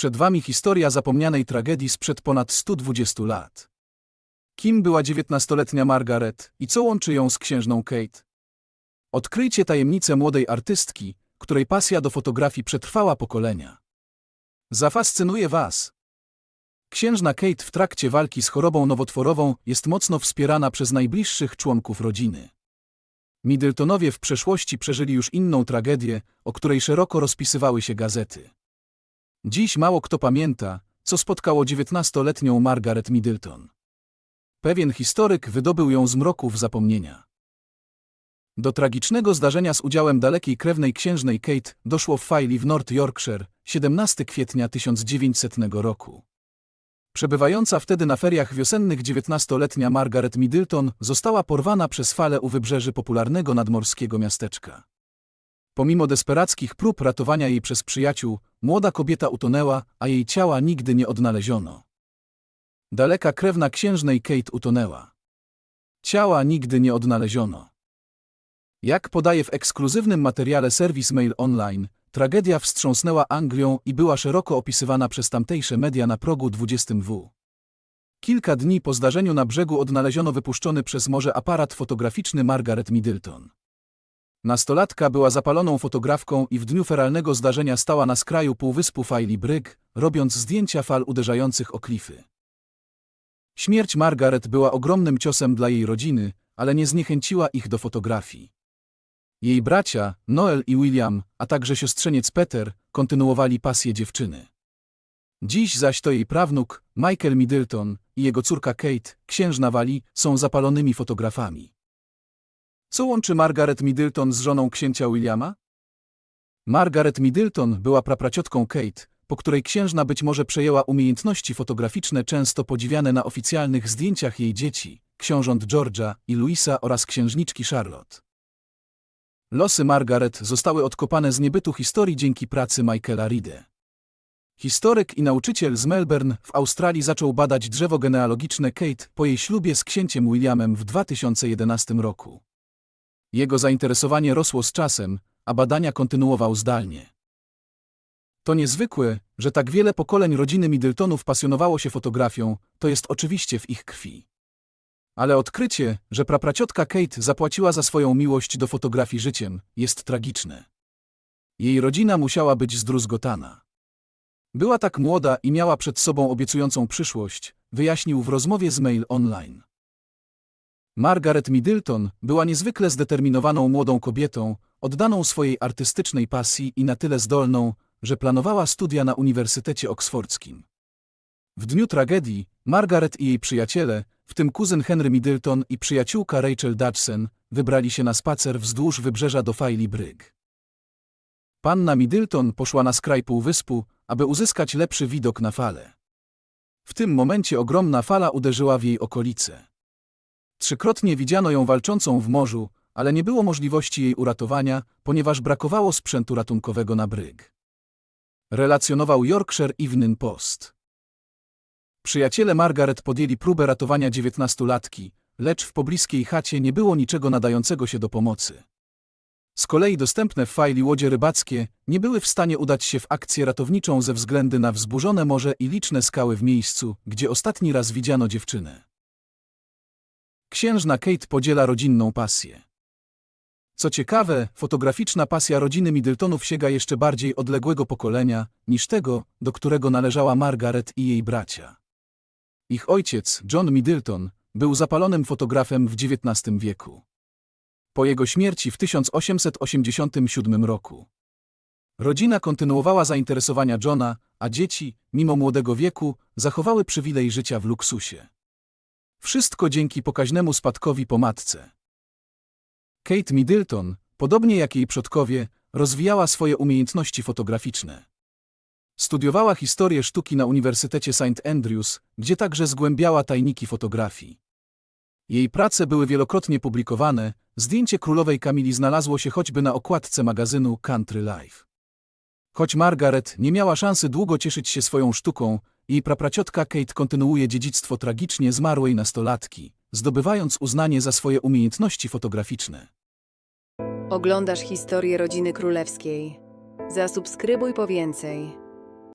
Przed wami historia zapomnianej tragedii sprzed ponad 120 lat. Kim była dziewiętnastoletnia Margaret i co łączy ją z księżną Kate? Odkryjcie tajemnicę młodej artystki, której pasja do fotografii przetrwała pokolenia. Zafascynuje was. Księżna Kate w trakcie walki z chorobą nowotworową jest mocno wspierana przez najbliższych członków rodziny. Middletonowie w przeszłości przeżyli już inną tragedię, o której szeroko rozpisywały się gazety. Dziś mało kto pamięta, co spotkało dziewiętnastoletnią Margaret Middleton. Pewien historyk wydobył ją z mroków zapomnienia. Do tragicznego zdarzenia z udziałem dalekiej krewnej księżnej Kate doszło w Filey w North Yorkshire 17 kwietnia 1900 roku. Przebywająca wtedy na feriach wiosennych dziewiętnastoletnia Margaret Middleton została porwana przez fale u wybrzeży popularnego nadmorskiego miasteczka. Pomimo desperackich prób ratowania jej przez przyjaciół, młoda kobieta utonęła, a jej ciała nigdy nie odnaleziono. Daleka krewna księżnej Kate utonęła. Ciała nigdy nie odnaleziono. Jak podaje w ekskluzywnym materiale serwis Mail Online, tragedia wstrząsnęła Anglią i była szeroko opisywana przez tamtejsze media na progu 20W. Kilka dni po zdarzeniu na brzegu odnaleziono wypuszczony przez morze aparat fotograficzny Margaret Middleton. Nastolatka była zapaloną fotografką i w dniu feralnego zdarzenia stała na skraju półwyspu Filey Brig, robiąc zdjęcia fal uderzających o klify. Śmierć Margaret była ogromnym ciosem dla jej rodziny, ale nie zniechęciła ich do fotografii. Jej bracia, Noel i William, a także siostrzeniec Peter, kontynuowali pasję dziewczyny. Dziś zaś to jej prawnuk, Michael Middleton, i jego córka Kate, księżna Wali, są zapalonymi fotografami. Co łączy Margaret Middleton z żoną księcia Williama? Margaret Middleton była prapraciotką Kate, po której księżna być może przejęła umiejętności fotograficzne często podziwiane na oficjalnych zdjęciach jej dzieci, książąt George'a i Louisa oraz księżniczki Charlotte. Losy Margaret zostały odkopane z niebytu historii dzięki pracy Michaela Ride. Historyk i nauczyciel z Melbourne w Australii zaczął badać drzewo genealogiczne Kate po jej ślubie z księciem Williamem w 2011 roku. Jego zainteresowanie rosło z czasem, a badania kontynuował zdalnie. To niezwykłe, że tak wiele pokoleń rodziny Middletonów pasjonowało się fotografią, to jest oczywiście w ich krwi. Ale odkrycie, że prapraciotka Kate zapłaciła za swoją miłość do fotografii życiem, jest tragiczne. Jej rodzina musiała być zdruzgotana. Była tak młoda i miała przed sobą obiecującą przyszłość, wyjaśnił w rozmowie z Mail Online. Margaret Middleton była niezwykle zdeterminowaną młodą kobietą, oddaną swojej artystycznej pasji i na tyle zdolną, że planowała studia na Uniwersytecie Oksfordzkim. W dniu tragedii Margaret i jej przyjaciele, w tym kuzyn Henry Middleton i przyjaciółka Rachel Dodgson, wybrali się na spacer wzdłuż wybrzeża do Filey Brig. Panna Middleton poszła na skraj półwyspu, aby uzyskać lepszy widok na falę. W tym momencie ogromna fala uderzyła w jej okolice. Trzykrotnie widziano ją walczącą w morzu, ale nie było możliwości jej uratowania, ponieważ brakowało sprzętu ratunkowego na bryg. Relacjonował Yorkshire Evening Post. Przyjaciele Margaret podjęli próbę ratowania dziewiętnastolatki, lecz w pobliskiej chacie nie było niczego nadającego się do pomocy. Z kolei dostępne w fajli łodzie rybackie nie były w stanie udać się w akcję ratowniczą ze względu na wzburzone morze i liczne skały w miejscu, gdzie ostatni raz widziano dziewczynę. Księżna Kate podziela rodzinną pasję. Co ciekawe, fotograficzna pasja rodziny Middletonów sięga jeszcze bardziej odległego pokolenia niż tego, do którego należała Margaret i jej bracia. Ich ojciec, John Middleton, był zapalonym fotografem w XIX wieku. Po jego śmierci w 1887 roku. Rodzina kontynuowała zainteresowania Johna, a dzieci, mimo młodego wieku, zachowały przywilej życia w luksusie. Wszystko dzięki pokaźnemu spadkowi po matce. Kate Middleton, podobnie jak jej przodkowie, rozwijała swoje umiejętności fotograficzne. Studiowała historię sztuki na Uniwersytecie St. Andrews, gdzie także zgłębiała tajniki fotografii. Jej prace były wielokrotnie publikowane, zdjęcie królowej Kamili znalazło się choćby na okładce magazynu Country Life. Choć Margaret nie miała szansy długo cieszyć się swoją sztuką, jej prapraciotka Kate kontynuuje dziedzictwo tragicznie zmarłej nastolatki, zdobywając uznanie za swoje umiejętności fotograficzne. Oglądasz historię rodziny królewskiej. Zasubskrybuj po więcej.